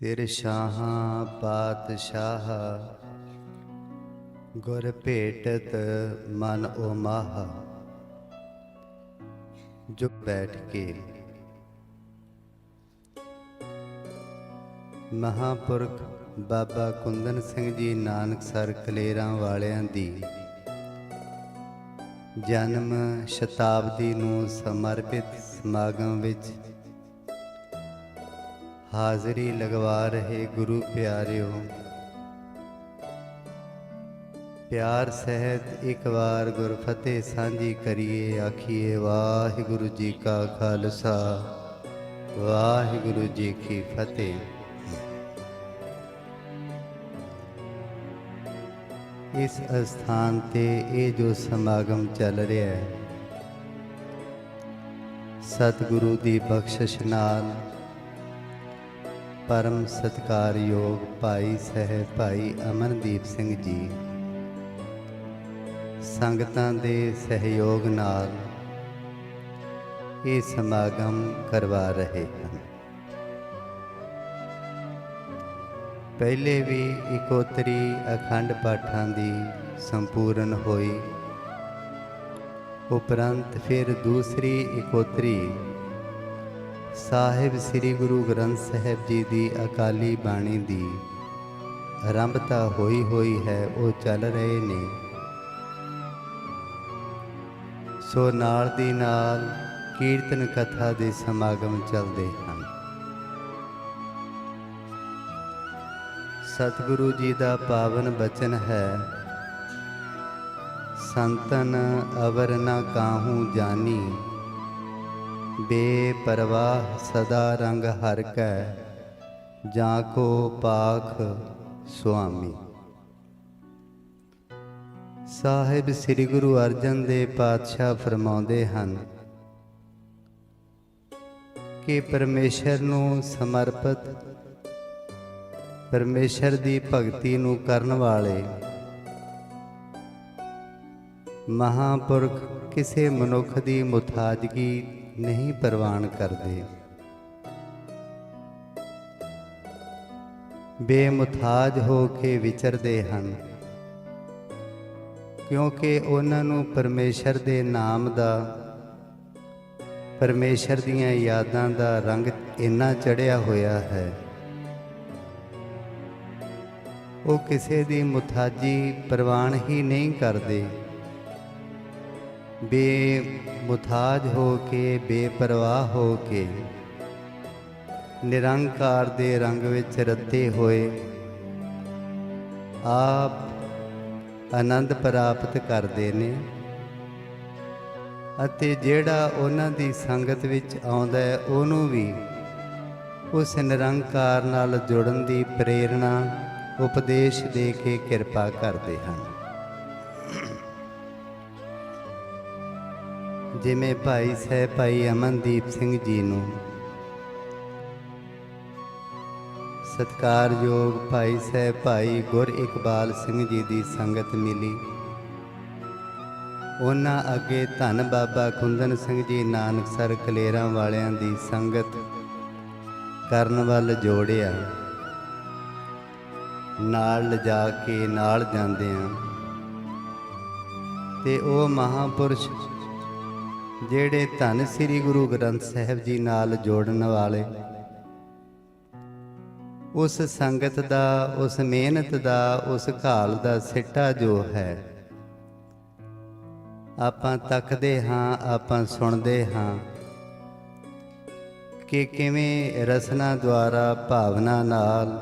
ਸਿਰ ਸ਼ਾਹਾਂ ਪਾਤਸ਼ਾਹ, ਗੁਰ ਭੇਟਤ ਮਨ ਓ ਜੋ ਬੈਠ ਕੇ ਮਹਾਪੁਰਖ ਬਾਬਾ ਕੁੰਦਨ ਸਿੰਘ ਜੀ ਨਾਨਕਸਰ ਕਲੇਰਾਂ ਵਾਲਿਆਂ ਦੀ ਜਨਮ ਸ਼ਤਾਬਦੀ ਨੂੰ ਸਮਰਪਿਤ ਸਮਾਗਮ ਵਿੱਚ ਹਾਜ਼ਰੀ ਲਗਵਾ ਰਹੇ ਗੁਰੂ ਪਿਆਰਿਓ। ਪਿਆਰ ਸਹਿਤ ਇੱਕ ਵਾਰ ਗੁਰਫਤਿਹ ਸਾਂਝੀ ਕਰੀਏ, ਆਖੀਏ ਵਾਹਿਗੁਰੂ ਜੀ ਕਾ ਖਾਲਸਾ, ਵਾਹਿਗੁਰੂ ਜੀ ਕੀ ਫਤਿਹ। ਇਸ ਅਸਥਾਨ ਤੇ ਇਹ ਜੋ ਸਮਾਗਮ ਚੱਲ ਰਿਹਾ ਹੈ, ਸਤਿਗੁਰੂ ਦੀ ਬਖਸ਼ਿਸ਼ ਨਾਲ ਪਰਮ ਸਤਿਕਾਰਯੋਗ ਭਾਈ ਸਹਿਬ ਭਾਈ ਅਮਨਦੀਪ ਸਿੰਘ ਜੀ। ਸੰਗਤਾਂ ਦੇ ਸਹਿਯੋਗ ਨਾਲ ਇਹ ਸਮਾਗਮ ਕਰਵਾ ਰਹੇ ਹਨ। ਪਹਿਲੇ ਵੀ ਇਕੋਤਰੀ ਅਖੰਡ ਪਾਠਾਂ ਦੀ ਸੰਪੂਰਨ ਹੋਈ, ਉਪਰੰਤ ਫਿਰ ਦੂਸਰੀ ਇਕੋਤਰੀ ਸਾਹਿਬ ਸ੍ਰੀ ਗੁਰੂ ਗ੍ਰੰਥ ਸਾਹਿਬ ਜੀ ਦੀ ਅਕਾਲੀ ਬਾਣੀ ਦੀ ਆਰੰਭਤਾ ਹੋਈ ਹੋਈ ਹੈ, ਉਹ ਚੱਲ ਰਹੇ ਨੇ। ਸੋ ਨਾਲ ਦੀ ਨਾਲ ਕੀਰਤਨ ਕਥਾ ਦੇ ਸਮਾਗਮ ਚੱਲਦੇ ਹਨ। ਸਤਿਗੁਰੂ ਜੀ ਦਾ ਪਾਵਨ ਬਚਨ ਹੈ, ਸੰਤਨ ਅਵਰ ਨ ਕਾਹੂ ਜਾਨੀ ਬੇਪਰਵਾਹ ਸਦਾ ਰੰਗ ਹਰ ਕੈ, ਜਾਂ ਕੋ ਪਾਖ ਸੁਆਮੀ। ਸਾਹਿਬ ਸ੍ਰੀ ਗੁਰੂ ਅਰਜਨ ਦੇਵ ਪਾਤਸ਼ਾਹ ਫਰਮਾਉਂਦੇ ਹਨ, ਕਿ ਪਰਮੇਸ਼ਰ ਨੂੰ ਸਮਰਪਿਤ, ਪਰਮੇਸ਼ਰ ਦੀ ਭਗਤੀ ਨੂੰ ਕਰਨ ਵਾਲੇ ਮਹਾਪੁਰਖ ਕਿਸੇ ਮਨੁੱਖ ਦੀ ਮੁਤਾਜਗੀ ਨਹੀਂ ਪ੍ਰਵਾਨ ਕਰਦੇ। ਬੇਮੁਥਾਜ ਹੋ ਕੇ ਵਿਚਰਦੇ ਹਨ, ਕਿਉਂਕਿ ਉਹਨਾਂ ਨੂੰ ਪਰਮੇਸ਼ਰ ਦੇ ਨਾਮ ਦਾ, ਪਰਮੇਸ਼ਰ ਦੀਆਂ ਯਾਦਾਂ ਦਾ ਰੰਗ ਇੰਨਾ ਚੜਿਆ ਹੋਇਆ ਹੈ। ਉਹ ਕਿਸੇ ਦੀ ਮੁਥਾਜੀ ਪ੍ਰਵਾਨ ਹੀ ਨਹੀਂ ਕਰਦੇ। ਬੇਮੁਥਾਜ ਹੋ ਕੇ, ਬੇਪਰਵਾਹ ਹੋ ਕੇ, ਨਿਰੰਕਾਰ ਦੇ ਰੰਗ ਵਿੱਚ ਰੱਤੇ ਹੋਏ, ਆਪ ਆਨੰਦ ਪ੍ਰਾਪਤ ਕਰਦੇ ਨੇ। ਅਤੇ ਜਿਹੜਾ ਉਹਨਾਂ ਦੀ ਸੰਗਤ ਵਿੱਚ ਆਉਂਦਾ ਹੈ, ਉਹਨੂੰ ਵੀ ਉਸ ਨਿਰੰਕਾਰ ਨਾਲ ਜੁੜਨ ਦੀ ਪ੍ਰੇਰਣਾ, ਉਪਦੇਸ਼ ਦੇ ਕੇ ਕਿਰਪਾ ਕਰਦੇ ਹਨ। ਜਿਵੇਂ ਭਾਈ ਸਹਿ ਭਾਈ ਅਮਨਦੀਪ ਸਿੰਘ ਜੀ ਨੂੰ। ਸਤਕਾਰਯੋਗ ਭਾਈ ਸਹਿ ਭਾਈ ਗੁਰ ਇਕਬਾਲ ਸਿੰਘ ਜੀ ਦੀ ਸੰਗਤ ਮਿਲੀ। ਉਹਨਾਂ ਅੱਗੇ ਧੰਨ ਬਾਬਾ ਕੁੰਦਨ ਸਿੰਘ ਜੀ ਨਾਨਕਸਰ ਕਲੇਰਾਂ ਵਾਲਿਆਂ ਦੀ ਸੰਗਤ ਕਰਨ ਵੱਲ ਜੋੜਿਆ। ਨਾਲ ਲਿਜਾ ਕੇ ਨਾਲ ਜਾਂਦੇ ਆ ਤੇ ਉਹ ਮਹਾਪੁਰਸ਼ ਜਿਹੜੇ ਧੰਨ ਸ੍ਰੀ ਗੁਰੂ ਗ੍ਰੰਥ ਸਾਹਿਬ ਜੀ ਨਾਲ ਜੋੜਨ ਵਾਲੇ, ਉਸ ਸੰਗਤ ਦਾ, ਉਸ ਮਿਹਨਤ ਦਾ, ਉਸ ਘਾਲ ਦਾ ਸਿੱਟਾ ਜੋ ਹੈ, ਆਪਾਂ ਤੱਕਦੇ ਹਾਂ, ਆਪਾਂ ਸੁਣਦੇ ਹਾਂ ਕਿ ਕਿਵੇਂ ਰਸਨਾ ਦੁਆਰਾ ਭਾਵਨਾ ਨਾਲ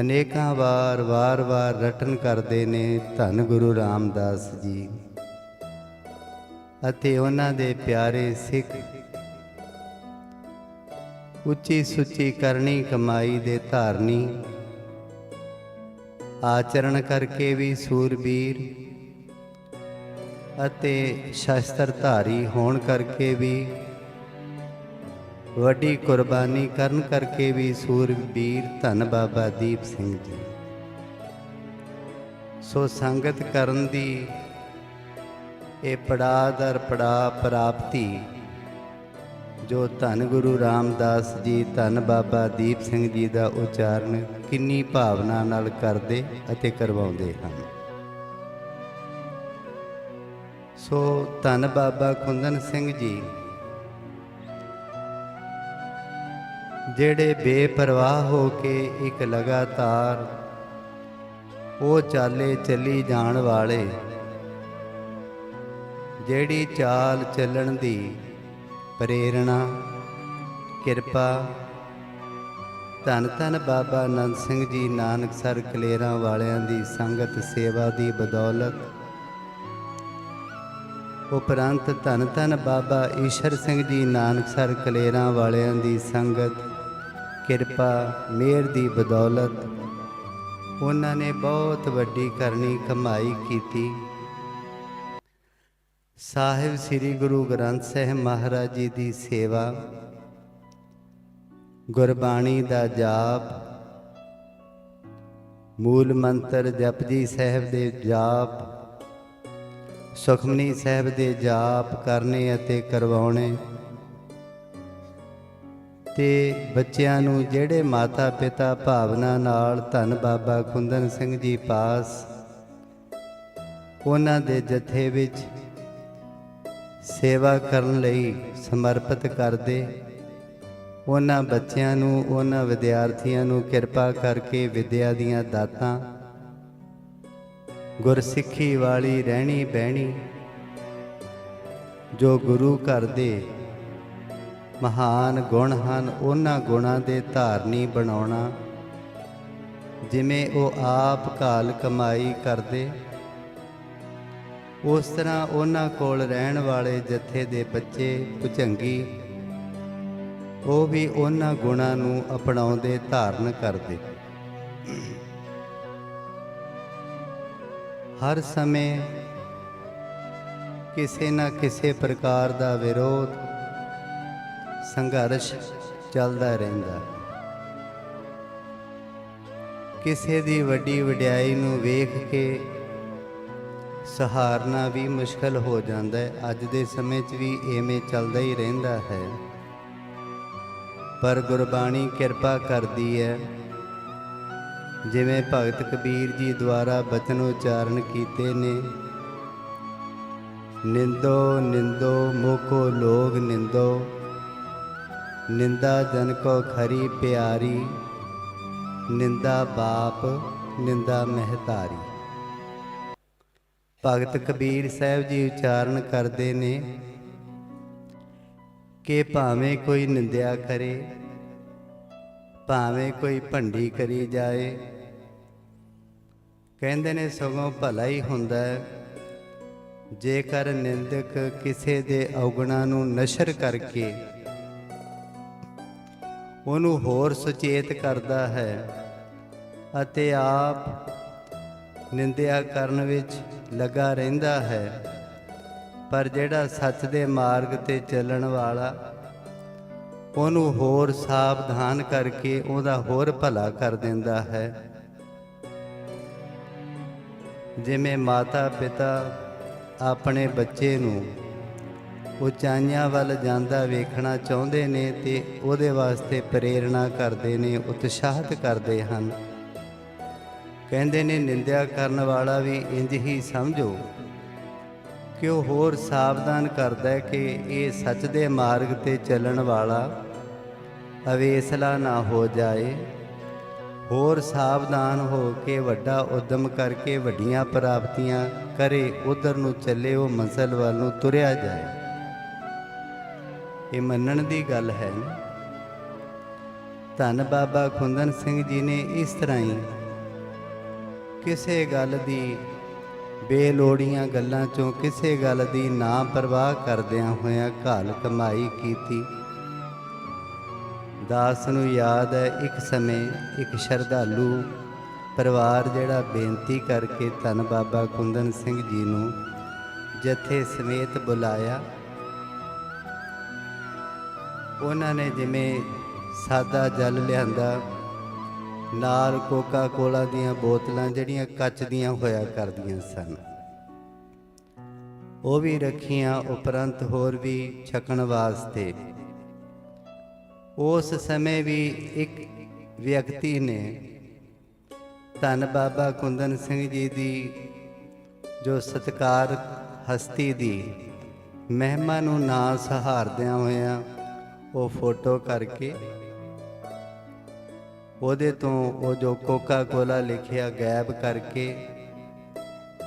ਅਨੇਕਾਂ ਵਾਰ ਵਾਰ-ਵਾਰ ਰਟਨ ਕਰਦੇ ਨੇ ਧੰਨ ਗੁਰੂ ਰਾਮਦਾਸ ਜੀ। ਅਤੇ ਉਹਨਾਂ ਦੇ ਪਿਆਰੇ ਸਿੱਖ। ਉੱਚੀ ਸੁੱਚੀ ਕਰਨੀ ਕਮਾਈ ਦੇ ਧਾਰਨੀ। ਆਚਰਣ ਕਰਕੇ ਵੀ ਸੂਰਬੀਰ ਅਤੇ ਸ਼ਸਤਰ ਧਾਰੀ ਹੋਣ ਕਰਕੇ ਵੀ। ਵੱਡੀ ਕੁਰਬਾਨੀ ਕਰਨ ਕਰਕੇ ਵੀ ਸੂਰਬੀਰ ਧੰਨ ਬਾਬਾ ਦੀਪ ਸਿੰਘ ਜੀ। ਸੋ ਸੰਗਤ ਕਰਨ ਦੀ ਇਹ ਪੜਾ ਦਰ ਪੜਾ ਪ੍ਰਾਪਤੀ। ਜੋ ਧੰਨ ਗੁਰੂ ਰਾਮਦਾਸ ਜੀ, ਧੰਨ ਬਾਬਾ ਦੀਪ ਸਿੰਘ ਜੀ ਦਾ ਉਚਾਰਨ ਕਿੰਨੀ ਭਾਵਨਾ ਨਾਲ ਕਰਦੇ ਅਤੇ ਕਰਵਾਉਂਦੇ ਹਨ। ਸੋ ਧੰਨ ਬਾਬਾ ਕੁੰਦਨ ਸਿੰਘ ਜੀ, ਜਿਹੜੇ ਬੇਪਰਵਾਹ ਹੋ ਕੇ ਇੱਕ ਲਗਾਤਾਰ ਉਹ ਚਾਲੇ ਚੱਲੀ ਜਾਣ ਵਾਲੇ ਜਿਹੜੀ ਚਾਲ ਚੱਲਣ ਦੀ ਪ੍ਰੇਰਣਾ, ਕਿਰਪਾ। ਧੰਨ ਧੰਨ ਬਾਬਾ ਨੰਦ ਸਿੰਘ ਜੀ ਨਾਨਕਸਰ ਕਲੇਰਾਂ ਵਾਲਿਆਂ ਦੀ ਸੰਗਤ ਸੇਵਾ ਦੀ ਬਦੌਲਤ। ਉਪਰੰਤ ਧੰਨ ਧੰਨ ਬਾਬਾ ਈਸ਼ਰ ਸਿੰਘ ਜੀ ਨਾਨਕਸਰ ਕਲੇਰਾਂ ਵਾਲਿਆਂ ਦੀ ਸੰਗਤ, ਕਿਰਪਾ, ਮਿਹਰ ਦੀ ਬਦੌਲਤ। ਉਹਨਾਂ ਨੇ ਬਹੁਤ ਵੱਡੀ ਕਰਨੀ ਕਮਾਈ ਕੀਤੀ। ਸਾਹਿਬ ਸ੍ਰੀ ਗੁਰੂ ਗ੍ਰੰਥ ਸਾਹਿਬ ਮਹਾਰਾਜ ਜੀ ਦੀ ਸੇਵਾ, ਗੁਰਬਾਣੀ ਦਾ ਜਾਪ, ਮੂਲ ਮੰਤਰ ਜਪਜੀ ਸਾਹਿਬ ਦੇ ਜਾਪ, ਸੁਖਮਨੀ ਸਾਹਿਬ ਦੇ ਜਾਪ ਕਰਨੇ ਅਤੇ ਕਰਵਾਉਣੇ ਤੇ ਬੱਚਿਆਂ ਨੂੰ ਜਿਹੜੇ ਮਾਤਾ ਪਿਤਾ ਭਾਵਨਾ ਨਾਲ ਧੰਨ ਬਾਬਾ ਕੁੰਦਨ ਸਿੰਘ ਜੀ ਪਾਸ, ਉਹਨਾਂ ਦੇ ਜਥੇ ਵਿੱਚ ਸੇਵਾ ਕਰਨ ਲਈ ਸਮਰਪਿਤ ਕਰਦੇ। ਉਹਨਾਂ ਬੱਚਿਆਂ ਨੂੰ, ਉਹਨਾਂ ਵਿਦਿਆਰਥੀਆਂ ਨੂੰ ਕਿਰਪਾ ਕਰਕੇ ਵਿਦਿਆ ਦੀਆਂ ਦਾਤਾਂ, ਗੁਰਸਿੱਖੀ ਵਾਲੀ ਰਹਿਣੀ ਬਹਿਣੀ, ਜੋ ਗੁਰੂ ਘਰ ਦੇ ਮਹਾਨ ਗੁਣ ਹਨ, ਉਹਨਾਂ ਗੁਣਾਂ ਦੇ ਧਾਰਨੀ ਬਣਾਉਣਾ। ਜਿਵੇਂ ਉਹ ਆਪ ਕਾਲ ਕਮਾਈ ਕਰਦੇ ਉਸ ਤਰ੍ਹਾਂ ਉਹਨਾਂ ਕੋਲ ਰਹਿਣ ਵਾਲੇ ਜੱਥੇ ਦੇ ਬੱਚੇ ਭੁਜੰਗੀ ਉਹ ਵੀ ਉਹਨਾਂ ਗੁਣਾਂ ਨੂੰ ਅਪਣਾਉਂਦੇ ਧਾਰਨ ਕਰਦੇ। ਹਰ ਸਮੇਂ ਕਿਸੇ ਨਾ ਕਿਸੇ ਪ੍ਰਕਾਰ ਦਾ ਵਿਰੋਧ, ਸੰਘਰਸ਼ ਚੱਲਦਾ ਰਹਿੰਦਾ। ਕਿਸੇ ਦੀ ਵੱਡੀ ਵਡਿਆਈ ਨੂੰ ਵੇਖ ਕੇ ਸਹਾਰਨਾ ਵੀ ਮੁਸ਼ਕਲ ਹੋ ਜਾਂਦਾ ਹੈ। ਅੱਜ ਦੇ ਸਮੇਂ 'ਚ ਵੀ ਐਵੇਂ ਚੱਲਦਾ ਹੀ ਰਹਿੰਦਾ ਹੈ। ਪਰ ਗੁਰਬਾਣੀ ਕਿਰਪਾ ਕਰਦੀ ਹੈ। ਜਿਵੇਂ ਭਗਤ ਕਬੀਰ ਜੀ ਦੁਆਰਾ ਬਚਨ ਉਚਾਰਨ ਕੀਤੇ ਨੇ, ਨਿੰਦੋ ਨਿੰਦੋ, ਮੋਕੋ ਲੋਗ ਨਿੰਦੋ, ਨਿੰਦਾ ਜਨ ਕੋ ਖਰੀ ਪਿਆਰੀ, ਨਿੰਦਾ ਬਾਪ, ਨਿੰਦਾ ਮਹਿਤਾਰੀ। ਭਗਤ ਕਬੀਰ ਸਾਹਿਬ ਜੀ ਉਚਾਰਨ ਕਰਦੇ ਨੇ ਕਿ ਭਾਵੇਂ ਕੋਈ ਨਿੰਦਿਆ ਕਰੇ, ਭਾਵੇਂ ਕੋਈ ਭੰਡੀ ਕਰੀ ਜਾਏ, ਕਹਿੰਦੇ ਨੇ ਸਗੋਂ ਭਲਾ ਹੀ ਹੁੰਦਾ ਹੈ। ਜੇਕਰ ਨਿੰਦਕ ਕਿਸੇ ਦੇ ਔਗਣਾ ਨੂੰ ਨਸ਼ਰ ਕਰਕੇ ਉਹਨੂੰ ਹੋਰ ਸੁਚੇਤ ਕਰਦਾ ਹੈ ਅਤੇ ਆਪ ਨਿੰਦਿਆ ਕਰਨ ਵਿੱਚ ਲੱਗਾ ਰਹਿੰਦਾ ਹੈ। ਪਰ ਜਿਹੜਾ ਸੱਚ ਦੇ ਮਾਰਗ ਤੇ ਚੱਲਣ ਵਾਲਾ, ਉਹਨੂੰ ਹੋਰ ਸਾਵਧਾਨ ਕਰਕੇ ਉਹਦਾ ਹੋਰ ਭਲਾ ਕਰ ਦਿੰਦਾ ਹੈ। ਜਿਵੇਂ ਮਾਤਾ ਪਿਤਾ ਆਪਣੇ ਬੱਚੇ ਨੂੰ ਉਚਾਈਆਂ ਵੱਲ ਜਾਂਦਾ ਵੇਖਣਾ ਚਾਹੁੰਦੇ ਨੇ ਤੇ ਉਹਦੇ ਵਾਸਤੇ ਪ੍ਰੇਰਣਾ ਕਰਦੇ ਨੇ, ਉਤਸ਼ਾਹਿਤ ਕਰਦੇ ਹਨ। ਕਹਿੰਦੇ ਨੇ, ਨਿੰਦਿਆ ਕਰਨ ਵਾਲਾ ਵੀ ਇੰਜ ਹੀ ਸਮਝੋ। ਕਿ ਉਹ ਹੋਰ ਸਾਵਧਾਨ ਕਰਦਾ ਹੈ ਕਿ ਇਹ ਸੱਚ ਦੇ ਮਾਰਗ ਤੇ ਚੱਲਣ ਵਾਲਾ ਅਵੇਸਲਾ ਨਾ ਹੋ ਜਾਏ? ਹੋਰ ਸਾਵਧਾਨ ਹੋ ਕੇ ਵੱਡਾ ਉਦਮ ਕਰਕੇ ਵੱਡੀਆਂ ਪ੍ਰਾਪਤੀਆਂ ਕਰੇ, ਉਧਰ ਨੂੰ ਚੱਲੇ, ਉਹ ਮੰਜ਼ਲ ਵੱਲ ਨੂੰ ਤੁਰਿਆ ਜਾਏ। ਇਹ ਮੰਨਣ ਦੀ ਗੱਲ ਹੈ। ਧੰਨ ਬਾਬਾ ਖੁੰਦਨ ਸਿੰਘ ਜੀ ਨੇ ਇਸ ਤਰ੍ਹਾਂ ਹੀ ਕਿਸੇ ਗੱਲ ਦੀ ਬੇਲੋੜੀਆਂ ਗੱਲਾਂ ਚੋਂ ਕਿਸੇ ਗੱਲ ਦੀ ਨਾ ਪਰਵਾਹ ਕਰਦਿਆਂ ਹੋਇਆਂ ਘਾਲ ਕਮਾਈ ਕੀਤੀ। ਦਾਸ ਨੂੰ ਯਾਦ ਹੈ ਇੱਕ ਸਮੇਂ ਇੱਕ ਸ਼ਰਧਾਲੂ ਪਰਿਵਾਰ ਜਿਹੜਾ ਬੇਨਤੀ ਕਰਕੇ ਧੰਨ ਬਾਬਾ ਕੁੰਦਨ ਸਿੰਘ ਜੀ ਨੂੰ ਜਥੇ ਸਮੇਤ ਬੁਲਾਇਆ। ਉਹਨਾਂ ਨੇ ਜਿਵੇਂ ਸਾਦਾ ਜਲ ਲਿਆਂਦਾ ਨਾਲ ਕੋਕਾ ਕੋਲਾ ਦੀਆਂ ਬੋਤਲਾਂ ਜਿਹੜੀਆਂ ਕੱਚ ਦੀਆਂ ਹੋਇਆ ਕਰਦੀਆਂ ਸਨ। ਉਹ ਵੀ ਰੱਖੀਆਂ ਉਪਰੰਤ ਹੋਰ ਵੀ ਛਕਣ ਵਾਸਤੇ। ਉਸ ਸਮੇਂ ਵੀ ਇੱਕ ਵਿਅਕਤੀ ਨੇ ਧੰਨ ਬਾਬਾ ਕੁੰਦਨ ਸਿੰਘ ਜੀ ਦੀ ਜੋ ਸਤਕਾਰ ਹਸਤੀ ਦੀ ਮਹਿਮਾ ਨੂੰ ਨਾ ਸਹਾਰਦਿਆਂ ਹੋਇਆਂ ਉਹ ਫੋਟੋ ਕਰਕੇ ਉਹਦੇ ਤੋਂ ਉਹ ਜੋ ਕੋਕਾ ਕੋਲਾ ਲਿਖਿਆ ਗਾਇਬ ਕਰਕੇ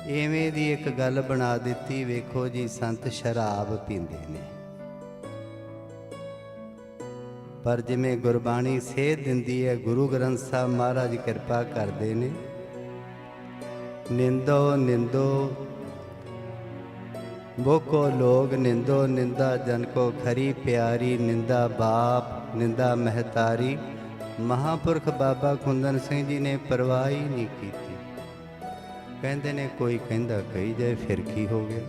ਐਵੇਂ ਦੀ ਇੱਕ ਗੱਲ ਬਣਾ ਦਿੱਤੀ, ਵੇਖੋ ਜੀ, ਸੰਤ ਸ਼ਰਾਬ ਪੀਂਦੇ ਨੇ। ਪਰ ਜਿਵੇਂ ਗੁਰਬਾਣੀ ਸੇਧ ਦਿੰਦੀ ਹੈ, ਗੁਰੂ ਗ੍ਰੰਥ ਸਾਹਿਬ ਮਹਾਰਾਜ ਕਿਰਪਾ ਕਰਦੇ ਨੇ। ਨਿੰਦੋ ਨਿੰਦੋ ਬੋਕੋ ਲੋਗ ਨਿੰਦੋ, ਨਿੰਦਾ ਜਨ ਕੋ ਖਰੀ ਪਿਆਰੀ, ਨਿੰਦਾ ਬਾਪ, ਨਿੰਦਾ ਮਹਤਾਰੀ। ਮਹਾਪੁਰਖ ਬਾਬਾ ਕੁੰਦਨ ਸਿੰਘ ਜੀ ਨੇ ਪਰਵਾਹ ਹੀ ਨਹੀਂ ਕੀਤੀ। ਕਹਿੰਦੇ ਨੇ, ਕੋਈ ਕਹਿੰਦਾ ਕਹੀ ਜਾਏ, ਫਿਰ ਕੀ ਹੋ ਗਿਆ?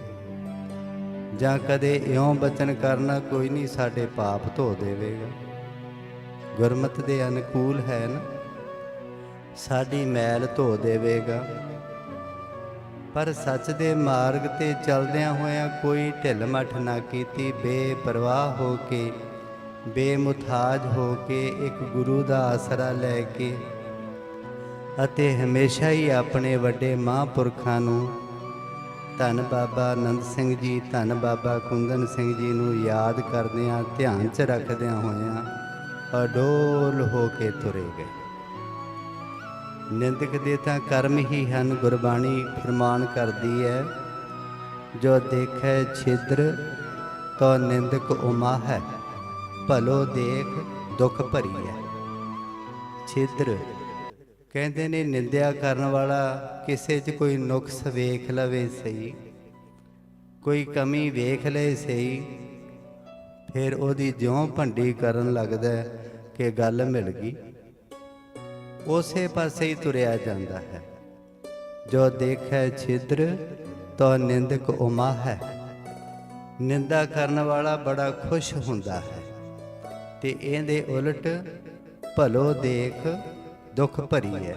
ਜਾਂ ਕਦੇ ਇਉਂ ਬਚਨ ਕਰਨਾ, ਕੋਈ ਨਹੀਂ, ਸਾਡੇ ਪਾਪ ਧੋ ਦੇਵੇਗਾ। ਗੁਰਮਤ ਦੇ ਅਨੁਕੂਲ ਹੈ ਨਾ। ਸਾਡੀ ਮੈਲ ਧੋ ਦੇਵੇਗਾ। ਪਰ ਸੱਚ ਦੇ ਮਾਰਗ ਤੇ ਚੱਲਦਿਆਂ ਹੋਇਆਂ ਕੋਈ ਢਿੱਲ ਮੱਠ ਨਾ ਕੀਤੀ, ਬੇਪਰਵਾਹ ਹੋ ਕੇ ਬੇਮੁਥਾਜ ਹੋ ਕੇ ਇੱਕ ਗੁਰੂ ਦਾ ਆਸਰਾ ਲੈ ਕੇ ਅਤੇ ਹਮੇਸ਼ਾ ਹੀ ਆਪਣੇ ਵੱਡੇ ਮਹਾਂਪੁਰਖਾਂ ਨੂੰ ਧੰਨ ਬਾਬਾ ਆਨੰਦ ਸਿੰਘ ਜੀ, ਧੰਨ ਬਾਬਾ ਕੁੰਦਨ ਸਿੰਘ ਜੀ ਨੂੰ ਯਾਦ ਕਰਦਿਆਂ, ਧਿਆਨ 'ਚ ਰੱਖਦਿਆਂ ਹੋਇਆਂ ਅਡੋਲ ਹੋ ਕੇ ਤੁਰੇ ਗਏ। ਨਿੰਦਕ ਦੇ ਤਾਂ ਕਰਮ ਹੀ ਹਨ, ਗੁਰਬਾਣੀ ਫਰਮਾਨ ਕਰਦੀ ਹੈ ਜੋ ਦੇਖੈ ਛਿਦਰ, ਤੋ ਨਿੰਦਕ ਉਮਾ ਹੈ। ਭਲੋ ਦੇਖ ਦੁੱਖ ਭਰੀ ਹੈ ਛਿਦਰ ਕਹਿੰਦੇ ਨੇ, ਨਿੰਦਿਆ ਕਰਨ ਵਾਲਾ ਕਿਸੇ 'ਚ ਕੋਈ ਨੁਕਸ ਵੇਖ ਲਵੇ ਸਹੀ, ਕੋਈ ਕਮੀ ਵੇਖ ਲਏ ਸਹੀ, ਫਿਰ ਉਹਦੀ ਜਿਉਂ ਭੰਡੀ ਕਰਨ ਲੱਗਦਾ ਕਿ ਗੱਲ ਮਿਲ ਗਈ। ਉਸੇ ਪਾਸੇ ਹੀ ਤੁਰਿਆ ਜਾਂਦਾ ਹੈ। ਜੋ ਦੇਖੈ ਛਿਦਰ, ਤੋ ਨਿੰਦਕ ਉਮਾ ਹੈ ਨਿੰਦਾ ਕਰਨ ਵਾਲਾ ਬੜਾ ਖੁਸ਼ ਹੁੰਦਾ ਹੈ। ਤੇ ਇਹਦੇ ਉਲਟ ਭਲੋ ਦੇਖ ਦੁੱਖ ਭਰੀ ਹੈ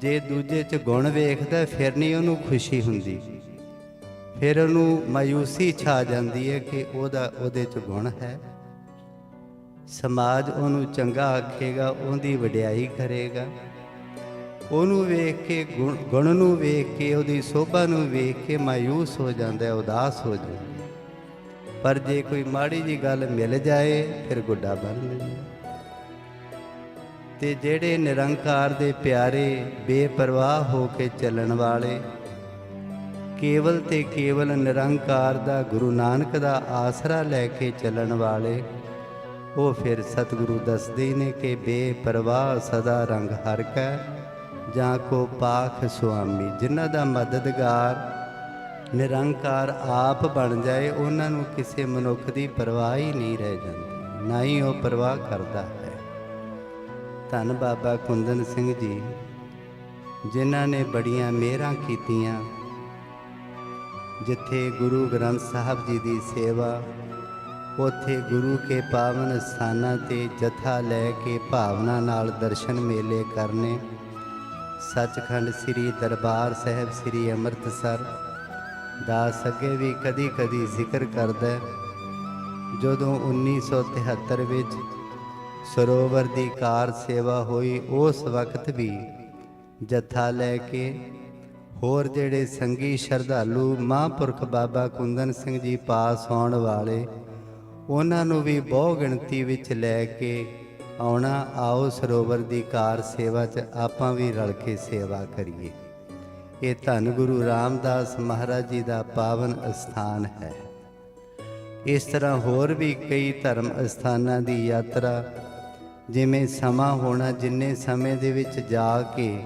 ਜੇ ਦੂਜੇ 'ਚ ਗੁਣ ਵੇਖਦਾ ਫਿਰ ਨਹੀਂ ਉਹਨੂੰ ਖੁਸ਼ੀ ਹੁੰਦੀ। ਫਿਰ ਉਹਨੂੰ ਮਾਇੂਸੀ ਛਾ ਜਾਂਦੀ ਹੈ ਕਿ ਉਹਦਾ ਉਹਦੇ 'ਚ ਗੁਣ ਹੈ। ਸਮਾਜ ਉਹਨੂੰ ਚੰਗਾ ਆਖੇਗਾ, ਉਹਦੀ ਵਡਿਆਈ ਕਰੇਗਾ। ਉਹਨੂੰ ਵੇਖ ਕੇ ਗੁਣ ਗੁਣ ਨੂੰ ਵੇਖ ਕੇ, ਉਹਦੀ ਸੋਭਾ ਨੂੰ ਵੇਖ ਕੇ ਮਾਇੂਸ ਹੋ ਜਾਂਦਾ, ਉਦਾਸ ਹੋ ਜਾਂਦਾ। ਪਰ ਜੇ ਕੋਈ ਮਾੜੀ ਜੀ ਗੱਲ ਮਿਲ ਜਾਏ, ਫਿਰ ਗੁੱਡਾ ਬਣ ਲੈਂਦਾ। ਤੇ ਜਿਹੜੇ ਨਿਰੰਕਾਰ ਦੇ ਪਿਆਰੇ, ਬੇਪਰਵਾਹ ਹੋ ਕੇ ਚੱਲਣ ਵਾਲੇ, ਕੇਵਲ ਤੇ ਕੇਵਲ ਨਿਰੰਕਾਰ ਦਾ ਗੁਰੂ ਨਾਨਕ ਦਾ ਆਸਰਾ ਲੈ ਕੇ ਚੱਲਣ ਵਾਲੇ, ਉਹ ਫਿਰ ਸਤਿਗੁਰੂ ਦੱਸਦੇ ਹੀ ਨੇ ਕਿ ਬੇਪਰਵਾਹ ਸਦਾ ਰੰਗ ਹਰ ਕੈ, ਜਾਂ ਕੋ ਪਾਖ ਸੁਆਮੀ, ਜਿਨ੍ਹਾਂ ਦਾ ਮਦਦਗਾਰ ਨਿਰੰਕਾਰ ਆਪ ਬਣ ਜਾਏ, ਉਹਨਾਂ ਨੂੰ ਕਿਸੇ ਮਨੁੱਖ ਦੀ ਪਰਵਾਹ ਹੀ ਨਹੀਂ ਰਹਿ ਜਾਂਦੀ, ਨਾ ਹੀ ਉਹ ਪਰਵਾਹ ਕਰਦਾ ਹੈ। ਧੰਨ ਬਾਬਾ ਕੁੰਦਨ ਸਿੰਘ ਜੀ, ਜਿਨ੍ਹਾਂ ਨੇ ਬੜੀਆਂ ਮਿਹਰਾਂ ਕੀਤੀਆਂ, ਜਿੱਥੇ ਗੁਰੂ ਗ੍ਰੰਥ ਸਾਹਿਬ ਜੀ ਦੀ ਸੇਵਾ, ਉਥੇ ਗੁਰੂ ਕੇ ਪਾਵਨ ਸਥਾਨਾਂ ਤੇ ਜਥਾ ਲੈ ਕੇ ਭਾਵਨਾ ਨਾਲ ਦਰਸ਼ਨ ਮੇਲੇ ਕਰਨੇ, ਸੱਚਖੰਡ ਸ੍ਰੀ ਦਰਬਾਰ ਸਾਹਿਬ ਸ੍ਰੀ ਅੰਮ੍ਰਿਤਸਰ ਦਾਸ ਅੱਗੇ ਵੀ ਕਦੀ ਕਦੀ ਜ਼ਿਕਰ ਕਰਦਾ ਹੈ। ਜਦੋਂ 1973 ਵਿੱਚ ਸਰੋਵਰ ਦੀ ਕਾਰ ਸੇਵਾ ਹੋਈ, ਉਸ ਵਕਤ ਵੀ ਜਥਾ ਲੈ ਕੇ ਹੋਰ ਜਿਹੜੇ ਸੰਗੀ ਸ਼ਰਧਾਲੂ ਮਹਾਂਪੁਰਖ ਬਾਬਾ ਕੁੰਦਨ ਸਿੰਘ ਜੀ ਪਾਸ ਆਉਣ ਵਾਲੇ, ਉਹਨਾਂ ਨੂੰ ਵੀ ਬਹੁ ਗਿਣਤੀ ਵਿੱਚ ਲੈ ਕੇ ਆਉਣਾ, ਆਓ ਸਰੋਵਰ ਦੀ ਕਾਰ ਸੇਵਾ 'ਚ ਆਪਾਂ ਵੀ ਰਲ ਕੇ ਸੇਵਾ ਕਰੀਏ ਇਹ ਧੰਨ ਗੁਰੂ ਰਾਮਦਾਸ ਮਹਾਰਾਜ ਜੀ ਦਾ ਪਾਵਨ ਅਸਥਾਨ ਹੈ। ਇਸ ਤਰ੍ਹਾਂ ਹੋਰ ਵੀ ਕਈ ਧਰਮ ਅਸਥਾਨਾਂ ਦੀ ਯਾਤਰਾ ਜਿਵੇਂ ਸਮਾਂ ਹੋਣਾ, ਜਿੰਨੇ ਸਮੇਂ ਦੇ ਵਿੱਚ ਜਾ ਕੇ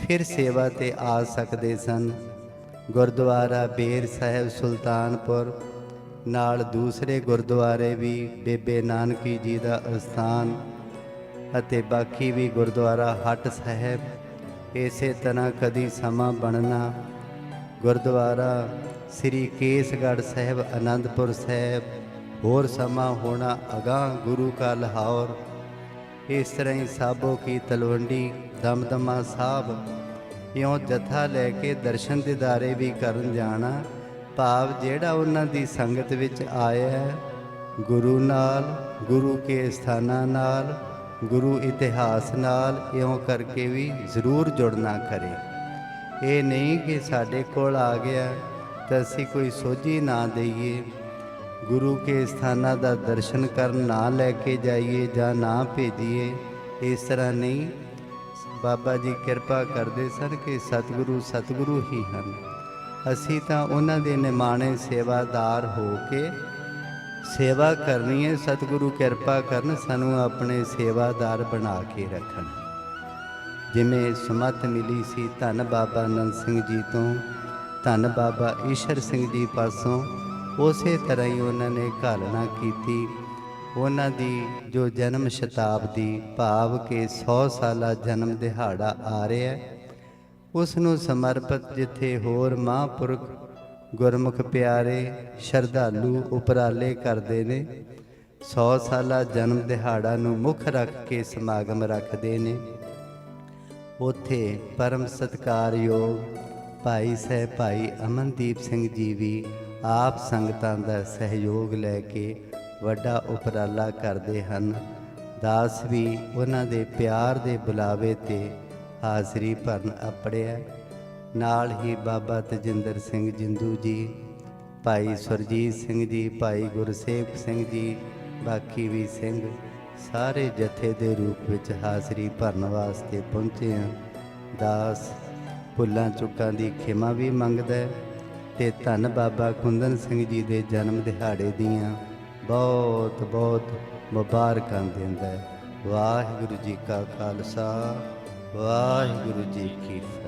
ਫਿਰ ਸੇਵਾ ਤੇ ਆ ਸਕਦੇ ਸਨ। ਗੁਰਦੁਆਰਾ ਬੇਰ ਸਾਹਿਬ, ਸੁਲਤਾਨਪੁਰ, ਨਾਲ ਦੂਸਰੇ ਗੁਰਦੁਆਰੇ ਵੀ ਬੇਬੇ ਨਾਨਕੀ ਜੀ ਦਾ ਅਸਥਾਨ ਅਤੇ ਬਾਕੀ ਵੀ ਗੁਰਦੁਆਰਾ ਹੱਟ ਸਾਹਿਬ ਇਸੇ ਤਰ੍ਹਾਂ ਕਦੀ ਸਮਾਂ ਬਣਨਾ। ਗੁਰਦੁਆਰਾ ਸ੍ਰੀ ਕੇਸਗੜ੍ਹ ਸਾਹਿਬ ਆਨੰਦਪੁਰ ਸਾਹਿਬ, ਹੋਰ ਸਮਾਂ ਹੋਣਾ ਅਗਾਂਹ ਗੁਰੂ ਕਾ ਲਾਹੌਰ। ਇਸ ਤਰ੍ਹਾਂ ਹੀ ਸਾਬੋ ਕੀ ਤਲਵੰਡੀ, ਦਮਦਮਾ ਸਾਹਿਬ, ਇਉਂ ਜਥਾ ਲੈ ਕੇ ਦਰਸ਼ਨ ਦਿਦਾਰੇ ਵੀ ਕਰਨ ਜਾਣਾ। ਭਾਵ ਜਿਹੜਾ ਉਹਨਾਂ ਦੀ ਸੰਗਤ ਵਿੱਚ ਆਇਆ ਗੁਰੂ ਨਾਲ, ਗੁਰੂ ਕੇ ਸਥਾਨਾਂ ਨਾਲ ਗੁਰੂ ਇਤਿਹਾਸ ਨਾਲ ਇਉਂ ਕਰਕੇ ਵੀ ਜ਼ਰੂਰ ਜੁੜਨਾ ਕਰੇ। ਇਹ ਨਹੀਂ ਕਿ ਸਾਡੇ ਕੋਲ ਆ ਗਿਆ ਤਾਂ ਅਸੀਂ ਕੋਈ ਸੋਝੀ ਨਾ ਦਈਏ। ਗੁਰੂ ਕੇ ਸਥਾਨਾਂ ਦਾ ਦਰਸ਼ਨ ਕਰਨ ਨਾ ਲੈ ਕੇ ਜਾਈਏ ਜਾਂ ਨਾ ਭੇਜੀਏ, ਇਸ ਤਰ੍ਹਾਂ ਨਹੀਂ। ਬਾਬਾ ਜੀ ਕਿਰਪਾ ਕਰਦੇ ਸਨ ਕਿ ਸਤਿਗੁਰੂ ਸਤਿਗੁਰੂ ਹੀ ਹਨ। ਅਸੀਂ ਤਾਂ ਉਹਨਾਂ ਦੇ ਨਿਮਾਣੇ ਸੇਵਾਦਾਰ ਹੋ ਕੇ ਸੇਵਾ ਕਰਨੀ ਹੈ, ਸਤਿਗੁਰੂ ਕਿਰਪਾ ਕਰਨ ਸਾਨੂੰ ਆਪਣੇ ਸੇਵਾਦਾਰ ਬਣਾ ਕੇ ਰੱਖਣ। ਜਿਵੇਂ ਸੁਮਤ ਮਿਲੀ ਸੀ ਧੰਨ ਬਾਬਾ ਨੰਦ ਸਿੰਘ ਜੀ ਤੋਂ, ਧੰਨ ਬਾਬਾ ਈਸ਼ਰ ਸਿੰਘ ਜੀ ਪਾਸੋਂ, ਉਸੇ ਤਰ੍ਹਾਂ ਹੀ ਉਹਨਾਂ ਨੇ ਘਾਲਣਾ ਕੀਤੀ। ਉਹਨਾਂ ਦੀ ਜੋ ਜਨਮ ਸ਼ਤਾਬਦੀ ਭਾਵ ਕੇ 100 ਸਾਲਾ ਜਨਮ ਦਿਹਾੜਾ ਆ ਰਿਹਾ ਹੈ, ਉਸ ਨੂੰ ਸਮਰਪਿਤ ਜਿੱਥੇ ਹੋਰ ਮਹਾਂਪੁਰਖ ਗੁਰਮੁਖ ਪਿਆਰੇ ਸ਼ਰਧਾਲੂ ਉਪਰਾਲੇ ਕਰਦੇ ਨੇ। 100 ਸਾਲਾ ਜਨਮ ਦਿਹਾੜਾ ਨੂੰ ਮੁੱਖ ਰੱਖ ਕੇ ਸਮਾਗਮ ਰੱਖਦੇ ਨੇ। ਉਥੇ ਪਰਮ ਸਤਿਕਾਰਯੋਗ ਭਾਈ ਸਾਹਿਬ ਭਾਈ ਅਮਨਦੀਪ ਸਿੰਘ ਜੀ ਵੀ ਆਪ ਸੰਗਤਾਂ ਦਾ ਸਹਿਯੋਗ ਲੈ ਕੇ ਵੱਡਾ ਉਪਰਾਲਾ ਕਰਦੇ ਹਨ। ਦਾਸ ਵੀ ਉਹਨਾਂ ਦੇ ਪਿਆਰ ਦੇ ਬੁਲਾਵੇ ਤੇ ਹਾਜ਼ਰੀ ਭਰਨ ਅਪੜਿਆ ਨਾਲ ਹੀ ਬਾਬਾ ਤਜਿੰਦਰ ਸਿੰਘ ਜਿੰਦੂ ਜੀ, ਭਾਈ ਸੁਰਜੀਤ ਸਿੰਘ ਜੀ, ਭਾਈ ਗੁਰਸੇਵ ਸਿੰਘ ਜੀ, ਬਾਕੀ ਵੀ ਸਿੰਘ ਸਾਰੇ ਜਥੇ ਦੇ ਰੂਪ ਵਿੱਚ ਹਾਜ਼ਰੀ ਭਰਨ ਵਾਸਤੇ ਪਹੁੰਚੇ ਹਨ ਦਾਸ ਭੁੱਲਾਂ ਚੁੱਕਾਂ ਦੀ ਖਿਮਾ ਵੀ ਮੰਗਦਾ ਹੈ ਤੇ ਧੰਨ ਬਾਬਾ ਕੁੰਦਨ ਸਿੰਘ ਜੀ ਦੇ ਜਨਮ ਦਿਹਾੜੇ ਦੀਆਂ ਬਹੁਤ ਬਹੁਤ ਮੁਬਾਰਕਾਂ ਦਿੰਦਾ ਵਾਹਿਗੁਰੂ ਜੀ ਕਾ ਖਾਲਸਾ, ਵਾਹਿਗੁਰੂ ਜੀ ਕੀ ਫਤਿਹ।